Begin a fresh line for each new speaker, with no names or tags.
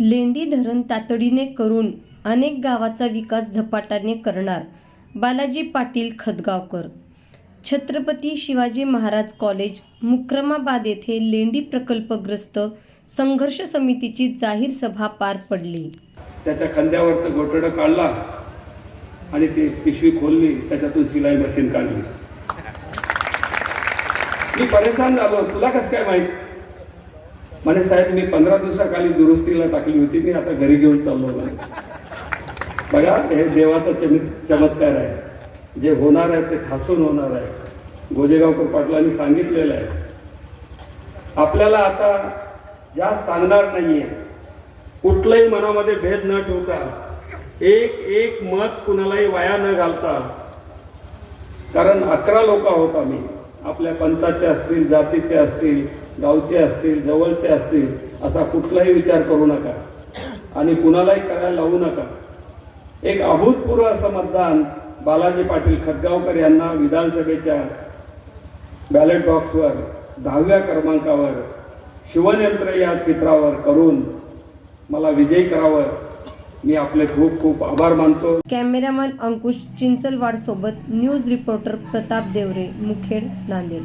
लेंडी धरण तातडीने करून अनेक गावाचा विकास झपाट्याने करणार बालाजी पाटील खदगावकर. छत्रपती शिवाजी महाराज कॉलेज मुक्रमाबाद येथे लेंडी प्रकल्पग्रस्त संघर्ष समितीची जाहीर सभा पार पडली.
त्याच्या खांद्यावरचं गोटडं काढला आणि ते पिशवी खोलली त्याच्यातून शिलाई मशीन काढली. मी परेशान झालो. तुला कसं काय माहिती? म्हणे साहेब मी पंधरा दिवसाखाली दुरुस्तीला टाकली होती. मी आता घरी घेऊन चाललो बघा हे देवाचा चम चमत्कार आहे. जे होणार आहे ते खासून होणार आहे. गोजेगावकर पाटलांनी सांगितलेलं आहे. आपल्याला आता जास्त सांगणार नाहीये. कुठलंही मनामध्ये भेद न ठेवता एक एक मत कुणालाही वाया न घालता कारण अकरा लोक आहोत आम्ही. आपल्या पंथाचे असतील जातीचे असतील गावचे असतील जवळचे असतील असा कुठलाही विचार करू नका. आणि कुणालाही करायला लावू नका. एक अभूतपूर्व असं मतदान बालाजी पाटील खतगावकर यांना विधानसभेच्या बॅलेट बॉक्सवर दहाव्या क्रमांकावर शिवनयंत्र या चित्रावर करून मला विजयी करावं. मी आपले खूप खूप आभार मानतो.
कॅमेरामॅन अंकुश चिंचलवाड सोबत न्यूज रिपोर्टर प्रताप देवरे मुखेड नांदेड.